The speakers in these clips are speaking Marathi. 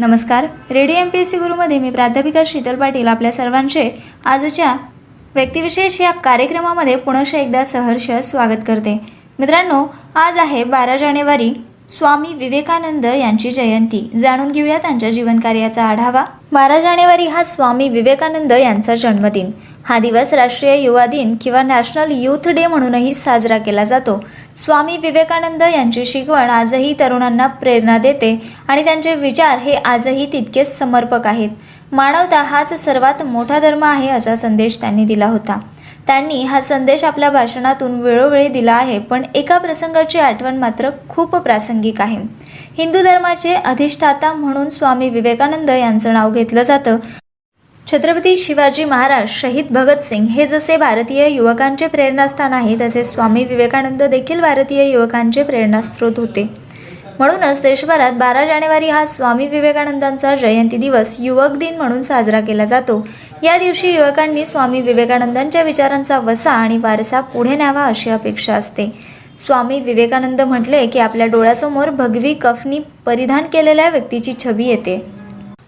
नमस्कार. Radio M P S C गुरुमध्ये मी प्राध्यापिका शीतल पाटील आपल्या सर्वांचे आजच्या व्यक्तिविशेष या कार्यक्रमामध्ये पुनश एकदा सहर्ष स्वागत करते. मित्रांनो आज आहे बारा जानेवारी. स्वामी विवेकानंद यांची जयंती. जाणून घेऊया त्यांच्या जीवनकार्याचा आढावा. बारा जानेवारी हा स्वामी विवेकानंद यांचा जन्मदिन. हा दिवस राष्ट्रीय युवा दिन किंवा नॅशनल यूथ डे म्हणूनही साजरा केला जातो. स्वामी विवेकानंद यांची शिकवण आजही तरुणांना प्रेरणा देते आणि त्यांचे विचार हे आजही तितकेच समर्पक आहेत. मानवता हाच सर्वात मोठा धर्म आहे असा संदेश त्यांनी दिला होता. त्यांनी हा संदेश आपल्या भाषणातून वेळोवेळी दिला आहे पण एका प्रसंगाची आठवण मात्र खूप प्रासंगिक आहे. हिंदू धर्माचे अधिष्ठाता म्हणून स्वामी विवेकानंद यांचं नाव घेतलं जातं. छत्रपती शिवाजी महाराज शहीद भगतसिंग हे जसे भारतीय युवकांचे प्रेरणास्थान आहे तसे स्वामी विवेकानंद देखील भारतीय युवकांचे प्रेरणास्त्रोत होते. म्हणूनच देशभरात बारा जानेवारी हा स्वामी विवेकानंदांचा जयंती दिवस युवक दिन म्हणून साजरा केला जातो. या दिवशी युवकांनी स्वामी विवेकानंदांच्या विचारांचा वसा आणि वारसा पुढे न्यावा अशी अपेक्षा असते. स्वामी विवेकानंद म्हटले की आपल्या डोळ्यासमोर भगवी कफनी परिधान केलेल्या व्यक्तीची छबी येते.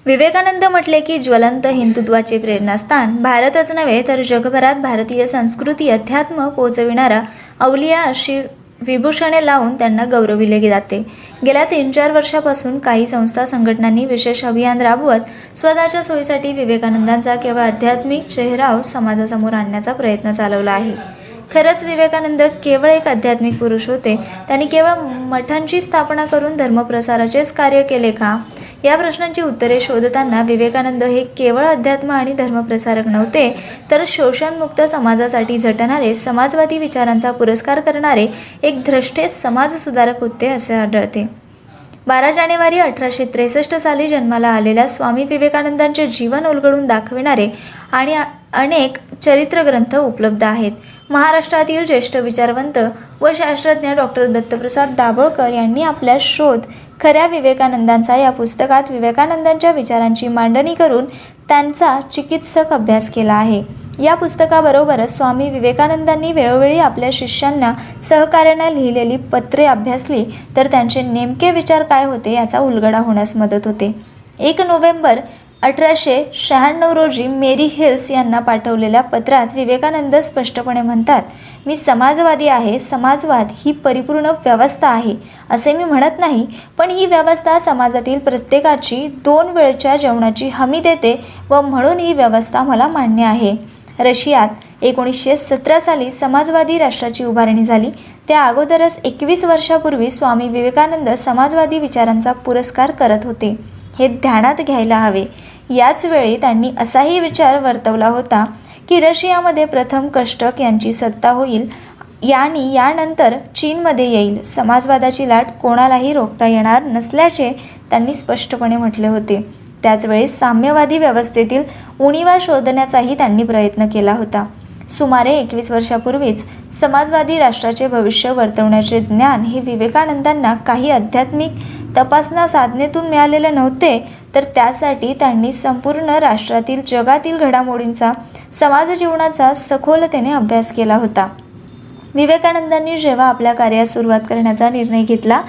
विवेकानंद म्हटले की ज्वलंत हिंदुत्वाचे प्रेरणास्थान भारतच नव्हे तर जगभरात भारतीय संस्कृती अध्यात्म पोचविणारा अवलिया अशी विभूषणे लावून त्यांना गौरविले जाते. गेल्या तीन चार वर्षापासून काही संस्था संघटनांनी विशेष अभियान राबवत स्वतःच्या सोयीसाठी विवेकानंदांचा केवळ आध्यात्मिक चेहराव समाजासमोर आणण्याचा प्रयत्न चालवला आहे. खरंच विवेकानंद केवळ एक आध्यात्मिक पुरुष होते. त्यांनी केवळ मठांची स्थापना करून धर्मप्रसाराचेच कार्य केले का? या प्रश्नांची उत्तरे शोधताना विवेकानंद हे केवळ अध्यात्म आणि धर्मप्रसारक नव्हते तर शोषणमुक्त समाजासाठी झटणारे समाजवादी विचारांचा पुरस्कार करणारे एक द्रष्टे समाजसुधारक होते असे आढळते. बारा जानेवारी अठराशे त्रेसष्ट साली जन्माला आलेल्या स्वामी विवेकानंदांचे जीवन उलगडून दाखविणारे आणि अनेक चरित्रग्रंथ उपलब्ध आहेत. महाराष्ट्रातील ज्येष्ठ विचारवंत व शास्त्रज्ञ डॉक्टर दत्तप्रसाद दाभोळकर यांनी आपल्या शोध खऱ्या विवेकानंदांचा या पुस्तकात विवेकानंदांच्या विचारांची मांडणी करून त्यांचा चिकित्सक अभ्यास केला आहे. या पुस्तकाबरोबरच स्वामी विवेकानंदांनी वेळोवेळी आपल्या शिष्यांना सहकार्यांना लिहिलेली पत्रे अभ्यासली तर त्यांचे नेमके विचार काय होते याचा उलगडा होण्यास मदत होते. एक नोव्हेंबर अठराशे शहाण्णव रोजी मेरी हिल्स यांना पाठवलेल्या पत्रात विवेकानंद स्पष्टपणे म्हणतात मी समाजवादी आहे समाजवाद ही परिपूर्ण व्यवस्था आहे असे मी म्हणत नाही पण ही व्यवस्था समाजातील प्रत्येकाची दोन वेळच्या जेवणाची हमी देते व म्हणून ही व्यवस्था मला मान्य आहे. रशियात एकोणीसशे सतरा साली समाजवादी राष्ट्राची उभारणी झाली. त्या अगोदरच एकवीस वर्षापूर्वी स्वामी विवेकानंद समाजवादी विचारांचा पुरस्कार करत होते. हे ध्यानात घ्यायला हवे. याच वेळी त्यांनी असाही विचार वर्तवला होता की रशियामध्ये प्रथम कष्टक यांची सत्ता होईल यानी यानंतर चीनमध्ये येईल. समाजवादाची लाट कोणालाही रोखता येणार नसल्याचे त्यांनी स्पष्टपणे म्हटले होते. त्याचवेळी साम्यवादी व्यवस्थेतील उणीवा शोधण्याचाही त्यांनी प्रयत्न केला होता. सुमारे एकवीस वर्षापूर्वीच समाजवादी राष्ट्राचे भविष्य वर्तवण्याचे ज्ञान हे विवेकानंदांना काही आध्यात्मिक तपासना साधनेतून मिळालेले नव्हते तर त्यासाठी त्यांनी संपूर्ण राष्ट्रातील जगातील घडामोडींचा समाजजीवनाचा सखोलतेने अभ्यास केला होता. विवेकानंदांनी जेव्हा आपल्या कार्यास सुरुवात करण्याचा निर्णय घेतला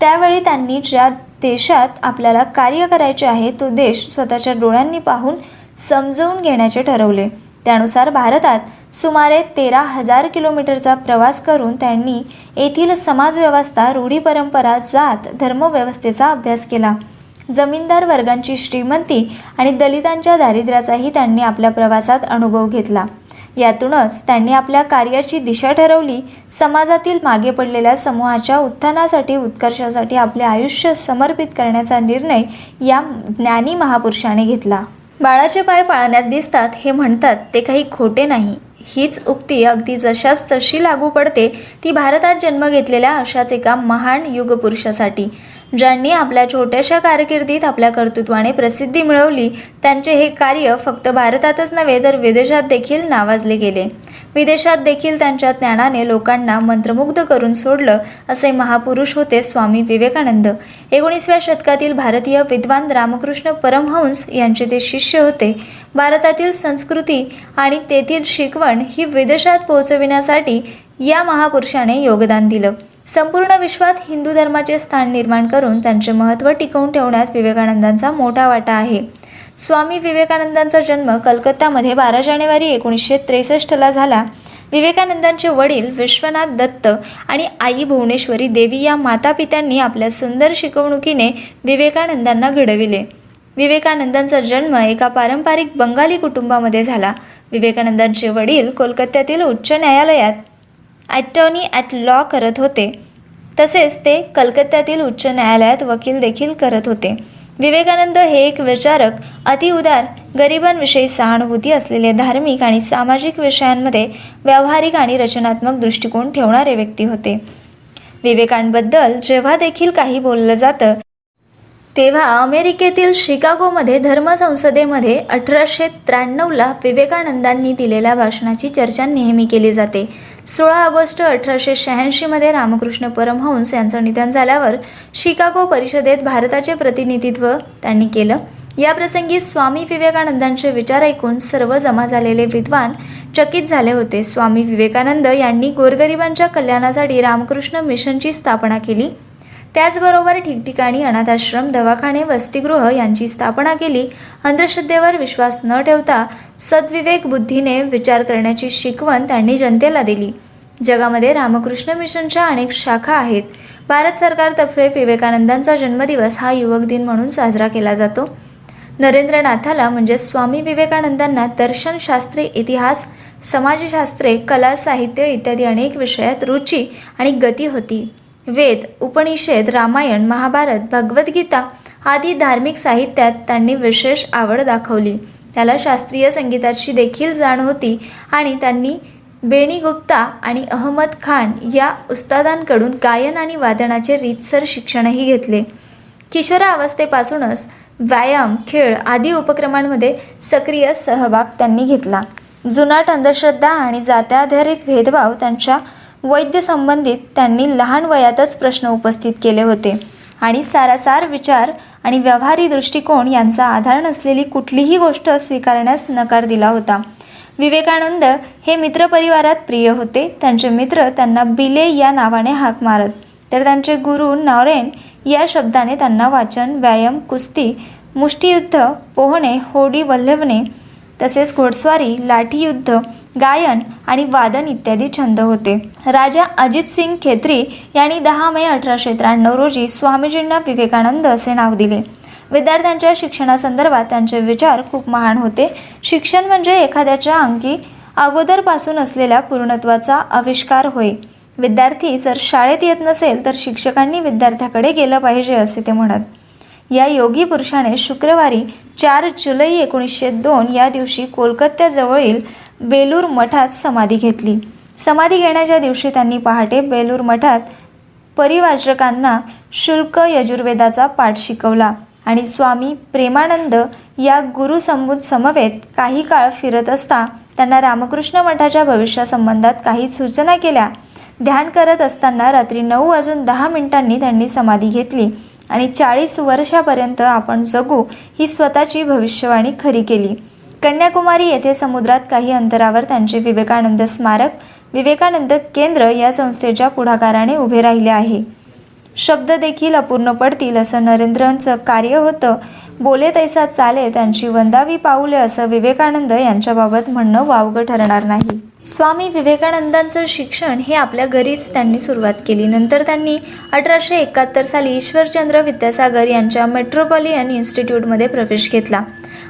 त्यावेळी त्यांनी ज्या देशात आपल्याला कार्य करायचे आहे तो देश स्वतःच्या डोळ्यांनी पाहून समजवून घेण्याचे ठरवले. त्यानुसार भारतात सुमारे तेरा हजार किलोमीटरचा प्रवास करून त्यांनी येथील समाजव्यवस्था रूढी परंपरा जात धर्मव्यवस्थेचा अभ्यास केला. जमीनदार वर्गांची श्रीमंती आणि दलितांच्या दारिद्र्याचाही त्यांनी आपल्या प्रवासात अनुभव घेतला. यातूनच त्यांनी आपल्या कार्याची दिशा ठरवली. समाजातील मागे पडलेल्या समूहाच्या उत्थानासाठी उत्कर्षासाठी आपले आयुष्य समर्पित करण्याचा निर्णय या ज्ञानी महापुरुषाने घेतला. बाळाचे पाय पाळण्यात दिसतात हे म्हणतात ते काही खोटे नाही. हीच उक्ती अगदी जशास तशी लागू पडते ती भारतात जन्म घेतलेल्या अशाच एका महान युगपुरुषासाठी. ज्यांनी आपल्या छोट्याशा कारकिर्दीत आपल्या कर्तृत्वाने प्रसिद्धी मिळवली त्यांचे हे कार्य फक्त भारतातच नव्हे तर विदेशात देखील नावाजले गेले. विदेशात देखील त्यांच्या ज्ञानाने लोकांना मंत्रमुग्ध करून सोडलं असे महापुरुष होते स्वामी विवेकानंद. एकोणीसव्या शतकातील भारतीय विद्वान रामकृष्ण परमहंस यांचे ते शिष्य होते. भारतातील संस्कृती आणि तेथील शिकवण ही विदेशात पोहोचविण्यासाठी या महापुरुषाने योगदान दिलं. संपूर्ण विश्वात हिंदू धर्माचे स्थान निर्माण करून त्यांचे महत्त्व टिकवून ठेवण्यात विवेकानंदांचा मोठा वाटा आहे. स्वामी विवेकानंदांचा जन्म कलकत्तामध्ये बारा जानेवारी एकोणीसशे त्रेसष्टला झाला. विवेकानंदांचे वडील विश्वनाथ दत्त आणि आई भुवनेश्वरी देवी या मातापित्यांनी आपल्या सुंदर शिकवणुकीने विवेकानंदांना घडविले. विवेकानंदांचा जन्म एका पारंपरिक बंगाली कुटुंबामध्ये झाला. विवेकानंदांचे वडील कोलकात्यातील उच्च न्यायालयात ॲटर्नी ॲट लॉ करत होते. तसेच ते कलकत्त्यातील उच्च न्यायालयात वकील देखील करत होते. विवेकानंद हे एक विचारक अतिउदार गरिबांविषयी सहानुभूती असलेले धार्मिक आणि सामाजिक विषयांमध्ये व्यावहारिक आणि रचनात्मक दृष्टिकोन ठेवणारे व्यक्ती होते. विवेकांबद्दल जेव्हा देखील काही बोललं जातं तेव्हा अमेरिकेतील शिकागोमध्ये धर्मसंसदेमध्ये अठराशे त्र्याण्णवला विवेकानंदांनी दिलेल्या भाषणाची चर्चा नेहमी केली जाते. सोळा ऑगस्ट अठराशे शहाऐंशीमध्ये रामकृष्ण परमहंस यांचं निधन झाल्यावर शिकागो परिषदेत भारताचे प्रतिनिधित्व त्यांनी केलं. याप्रसंगी स्वामी विवेकानंदांचे विचार ऐकून सर्व जमा झालेले विद्वान चकित झाले होते. स्वामी विवेकानंद यांनी गोरगरिबांच्या कल्याणासाठी रामकृष्ण मिशनची स्थापना केली. त्याचबरोबर ठिकठिकाणी अनाथाश्रम दवाखाने वसतिगृह यांची स्थापना केली. अंधश्रद्धेवर विश्वास न ठेवता सद्विवेक बुद्धीने विचार करण्याची शिकवण त्यांनी जनतेला दिली. जगामध्ये रामकृष्ण मिशनच्या अनेक शाखा आहेत. भारत सरकारतर्फे विवेकानंदांचा जन्मदिवस हा युवक दिन म्हणून साजरा केला जातो. नरेंद्रनाथाला म्हणजे स्वामी विवेकानंदांना दर्शनशास्त्रे इतिहास समाजशास्त्रे कला साहित्य इत्यादी अनेक विषयात रुची आणि गती होती. वेद उपनिषद रामायण महाभारत भगवद्गीता आदी धार्मिक साहित्यात त्यांनी विशेष आवड दाखवली. त्याला शास्त्रीय संगीताची देखील जाण होती आणि त्यांनी बेणी गुप्ता आणि अहमद खान या उस्तादांकडून गायन आणि वादनाचे रीतसर शिक्षणही घेतले. किशोरावस्थेपासूनच व्यायाम खेळ आदी उपक्रमांमध्ये सक्रिय सहभाग त्यांनी घेतला. जुनाट अंधश्रद्धा आणि जात्याधारित भेदभाव त्यांच्या वैद्य संबंधित त्यांनी लहान वयातच प्रश्न उपस्थित केले होते. आणि सारासार विचार आणि व्यवहारी दृष्टिकोन यांचा आधार नसलेली कुठलीही गोष्ट स्वीकारण्यास नकार दिला होता. विवेकानंद हे मित्रपरिवारात प्रिय होते. त्यांचे मित्र त्यांना बिले या नावाने हाक मारत. तर त्यांचे गुरु नॉरेन या शब्दाने त्यांना वाचन व्यायाम कुस्ती मुष्टियुद्ध पोहणे होडी वल्हवणे तसेच घोडस्वारी लाठीयुद्ध गायन आणि वादन इत्यादी छंद होते. राजा अजित सिंग खेत्री यांनी दहा मे अठराशे त्र्याण्णव रोजी स्वामीजींना विवेकानंद असे नाव दिले. विद्यार्थ्यांच्या शिक्षणासंदर्भात त्यांचे विचार खूप महान होते. शिक्षण म्हणजे एखाद्याच्या अंगी अगोदरपासून असलेल्या पूर्णत्वाचा आविष्कार होय. विद्यार्थी जर शाळेत येत नसेल तर शिक्षकांनी विद्यार्थ्याकडे गेलं पाहिजे असे ते म्हणत. या योगी पुरुषाने शुक्रवारी चार जुलै एकोणीसशे दोन या दिवशी कोलकात्याजवळील बेलूर मठात समाधी घेतली. समाधी घेण्याच्या दिवशी त्यांनी पहाटे बेलूर मठात परिवाजकांना शुल्क यजुर्वेदाचा पाठ शिकवला आणि स्वामी प्रेमानंद या गुरुसंबुद समवेत काही काळ फिरत असता त्यांना रामकृष्ण मठाच्या भविष्यासंबंधात काही सूचना केल्या. ध्यान करत असताना रात्री नऊ वाजून दहा मिनिटांनी त्यांनी समाधी घेतली. आणि चाळीस वर्षापर्यंत आपण जगू ही स्वतःची भविष्यवाणी खरी केली. कन्याकुमारी येथे समुद्रात काही अंतरावर त्यांचे विवेकानंद स्मारक विवेकानंद केंद्र या संस्थेच्या पुढाकाराने उभे राहिले आहे. शब्द देखील अपूर्ण पडतील असं नरेंद्रांचं कार्य होतं. बोले तैसा चाले त्यांची वंदावी पाऊले असं विवेकानंद यांच्याबाबत म्हणणं वावगं ठरणार नाही. स्वामी विवेकानंदांचं शिक्षण हे आपल्या घरीच त्यांनी सुरुवात केली. नंतर त्यांनी अठराशे एकाहत्तर साली ईश्वरचंद्र विद्यासागर यांच्या मेट्रोपॉलियन इन्स्टिट्यूटमध्ये प्रवेश घेतला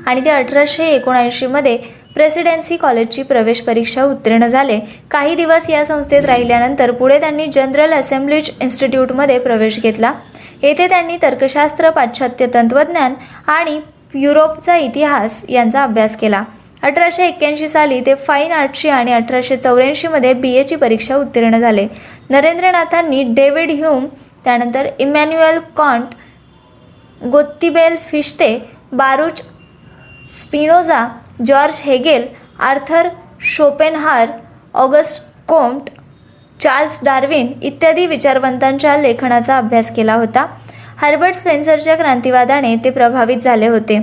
आणि ते अठराशे एकोणऐंशीमध्ये प्रेसिडेन्सी कॉलेजची प्रवेश परीक्षा उत्तीर्ण झाले. काही दिवस या संस्थेत राहिल्यानंतर पुढे त्यांनी जनरल असेंब्लीज इन्स्टिट्यूटमध्ये प्रवेश घेतला. येथे त्यांनी तर्कशास्त्र पाश्चात्य तंत्रज्ञान आणि युरोपचा इतिहास यांचा अभ्यास केला. अठराशे एक्क्याऐंशी साली ते फाईन आर्टची आणि अठराशे चौऱ्याऐंशीमध्ये बी एची परीक्षा उत्तीर्ण झाले. नरेंद्रनाथांनी डेव्हिड ह्यूम त्यानंतर Immanuel Kant Gottlieb Fichte Baruch Spinoza George Hegel Arthur Schopenhauer August Comte Charles Darwin इत्यादी विचारवंतांच्या लेखनाचा अभ्यास केला होता. हर्बर्ट स्पेन्सरच्या क्रांतिवादाने ते प्रभावित झाले होते.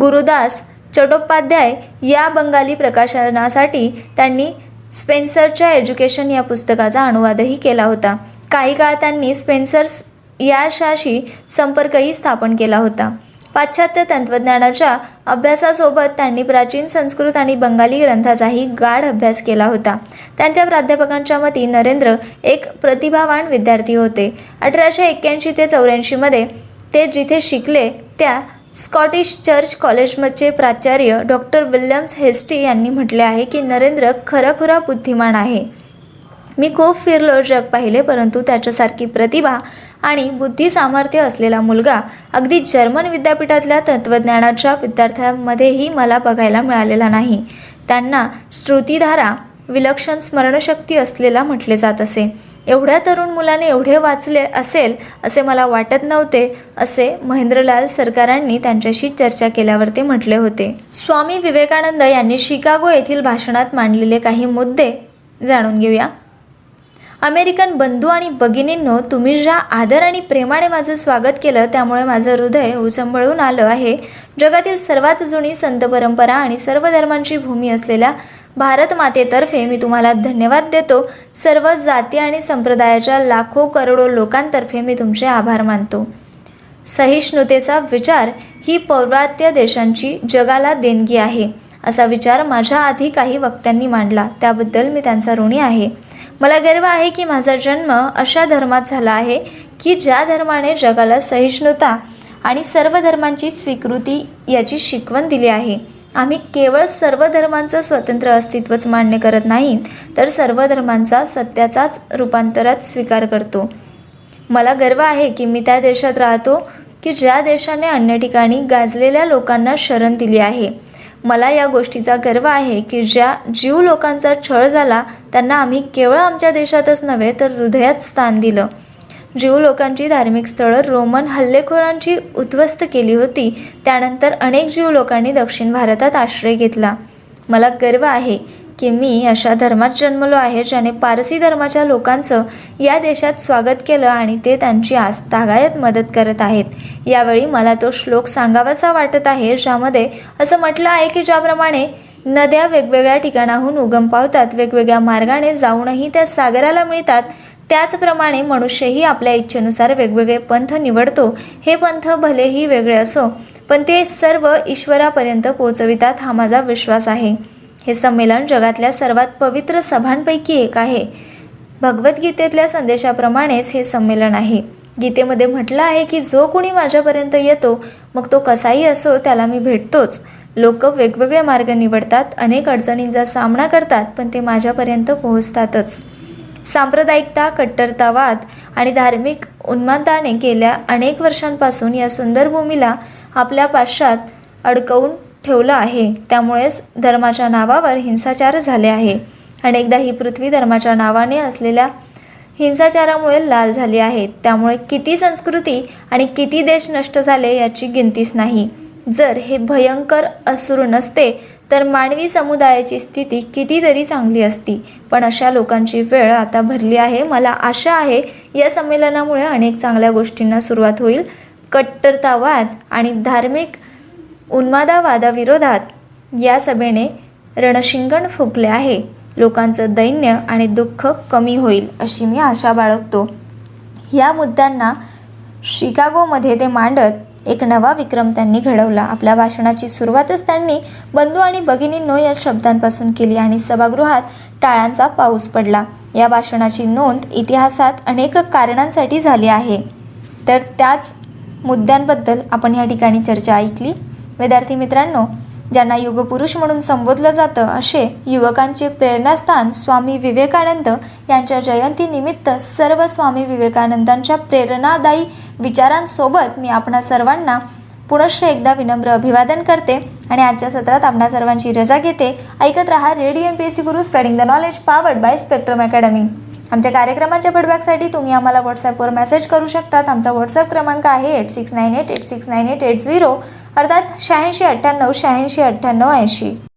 गुरुदास चट्टोपाध्याय या बंगाली प्रकाशनासाठी त्यांनी स्पेन्सरच्या एज्युकेशन या पुस्तकाचा अनुवादही केला होता. काही काळ त्यांनी स्पेन्सर्स याशाशी संपर्कही स्थापन केला होता. पाश्चात्य तंत्रज्ञानाच्या अभ्यासासोबत त्यांनी प्राचीन संस्कृत आणि बंगाली ग्रंथाचाही गाढ अभ्यास केला होता. त्यांच्या प्राध्यापकांच्या मती नरेंद्र एक प्रतिभावान विद्यार्थी होते. अठराशे एक्क्याऐंशी ते चौऱ्याऐंशीमध्ये ते जिथे शिकले त्या स्कॉटिश चर्च कॉलेजमध्ये प्राचार्य डॉक्टर विल्यम्स हेस्टी यांनी म्हटले आहे की नरेंद्र खराखुरा बुद्धिमान आहे. मी खूप फिरलो जग पाहिले परंतु त्याच्यासारखी प्रतिभा आणि बुद्धी सामर्थ्य असलेला मुलगा अगदी जर्मन विद्यापीठातल्या तत्त्वज्ञानाच्या विद्यार्थ्यांमध्येही मला बघायला मिळालेला नाही. त्यांना श्रुतीधारा विलक्षण स्मरणशक्ती असलेला म्हटले जात असे. एवढ्या तरुण मुलाने एवढे वाचले असेल असे मला वाटत नव्हते असे महेंद्रलाल सरकारांनी त्यांच्याशी चर्चा केल्यावर ते म्हटले होते. स्वामी विवेकानंद यांनी शिकागो येथील भाषणात मांडलेले काही मुद्दे जाणून घेऊया. अमेरिकन बंधू आणि भगिनींनो तुम्ही ज्या आदर आणि प्रेमाने माझं स्वागत केलं त्यामुळे माझं हृदय उचंबळून आलं आहे. जगातील सर्वात जुनी संत परंपरा आणि सर्व धर्मांची भूमी असलेल्या भारतमातेतर्फे मी तुम्हाला धन्यवाद देतो. सर्व जाती आणि संप्रदायाच्या लाखो करोडो लोकांतर्फे मी तुमचे आभार मानतो. सहिष्णुतेचा विचार ही पौर्वात्य देशांची जगाला देणगी आहे असा विचार माझ्या आधी काही वक्त्यांनी मांडला. त्याबद्दल मी त्यांचा ऋणी आहे. मला गर्व आहे की माझा जन्म अशा धर्मात झाला आहे की ज्या धर्माने जगाला सहिष्णुता आणि सर्व धर्मांची स्वीकृती याची शिकवण दिली आहे. आम्ही केवळ सर्व धर्मांचं स्वतंत्र अस्तित्वच मान्य करत नाही तर सर्व धर्मांचा सत्याचाच रूपांतरात स्वीकार करतो. मला गर्व आहे की मी त्या देशात राहतो की ज्या देशाने अन्य ठिकाणी गाजलेल्या लोकांना शरण दिली आहे. मला या गोष्टीचा गर्व आहे की ज्या जीव लोकांचा छळ झाला त्यांना आम्ही केवळ आमच्या देशातच नव्हे तर हृदयात स्थान दिलं. जीव लोकांची धार्मिक स्थळं रोमन हल्लेखोरांची उद्ध्वस्त केली होती. त्यानंतर अनेक जीव लोकांनी दक्षिण भारतात आश्रय घेतला. मला गर्व आहे की मी अशा धर्मात जन्मलो आहे ज्याने पारसी धर्माच्या लोकांचं या देशात स्वागत केलं आणि ते त्यांची आज तागायत मदत करत आहेत. यावेळी मला तो श्लोक सांगावासा वाटत आहे ज्यामध्ये असं म्हटलं आहे की ज्याप्रमाणे नद्या वेगवेगळ्या ठिकाणाहून उगम पावतात वेगवेगळ्या मार्गाने जाऊनही त्या सागराला मिळतात. त्याचप्रमाणे मनुष्यही आपल्या इच्छेनुसार वेगवेगळे पंथ निवडतो. हे पंथ भलेही वेगळे असो पण ते सर्व ईश्वरापर्यंत पोचवितात हा माझा विश्वास आहे. हे संमेलन जगातल्या सर्वात पवित्र सभांपैकी एक आहे. भगवद्गीतेतल्या संदेशाप्रमाणेच हे संमेलन आहे. गीतेमध्ये म्हटलं आहे की जो कोणी माझ्यापर्यंत येतो मग तो कसाही असो त्याला मी भेटतोच. लोक वेगवेगळे मार्ग निवडतात अनेक अडचणींचा सामना करतात पण ते माझ्यापर्यंत पोहोचतातच. सांप्रदायिकता कट्टरतावाद आणि धार्मिक उन्मादाने गेल्या अनेक वर्षांपासून या सुंदर भूमीला आपल्या पाश्चात अडकवून ठेवलं आहे. त्यामुळेच धर्माच्या नावावर हिंसाचार झाले आहे. अनेकदा ही पृथ्वी धर्माच्या नावाने असलेल्या हिंसाचारामुळे लाल झाली आहे. त्यामुळे किती संस्कृती आणि किती देश नष्ट झाले याची गिनतीच नाही. जर हे भयंकर असुर नसते तर मानवी समुदायाची स्थिती कितीतरी चांगली असती पण अशा लोकांची वेळ आता भरली आहे. मला आशा आहे या संमेलनामुळे अनेक चांगल्या गोष्टींना सुरुवात होईल. कट्टरतावाद आणि धार्मिक उन्मादावादाविरोधात या सभेने रणशिंगण फुकले आहे. लोकांचं दैन्य आणि दुःख कमी होईल अशी मी आशा बाळगतो. या मुद्द्यांना शिकागोमध्ये ते मांडत एक नवा विक्रम त्यांनी घडवला. आपल्या भाषणाची सुरुवातच त्यांनी बंधू आणि भगिनींनो या शब्दांपासून केली आणि सभागृहात टाळ्यांचा पाऊस पडला. या भाषणाची नोंद इतिहासात अनेक कारणांसाठी झाली आहे. तर त्याच मुद्द्यांबद्दल आपण या ठिकाणी चर्चा ऐकली. विद्यार्थी मित्रांनो ज्यांना युगपुरुष म्हणून संबोधलं जातं असे युवकांचे प्रेरणास्थान स्वामी विवेकानंद यांच्या जयंतीनिमित्त सर्व स्वामी विवेकानंदांच्या प्रेरणादायी विचारांसोबत मी आपणा सर्वांना पुनश्च एकदा विनम्र अभिवादन करते आणि आजच्या सत्रात आपणा सर्वांची रजा घेते. ऐकत रहा radio M P S C Guru spreading the knowledge powered by Spectrum Academy आमच्या कार्यक्रमाच्या फीडबॅकसाठी तुम्ही आम्हाला व्हॉट्सॲपवर मेसेज करू शकतात. आमचा व्हॉट्सअप क्रमांक आहे eight six nine eight eight six nine eight eight zero अर्थात शहाऐंशी अठ्ठ्याण्णव शहाऐंशी अठ्ठ्याण्णव ऐंशी.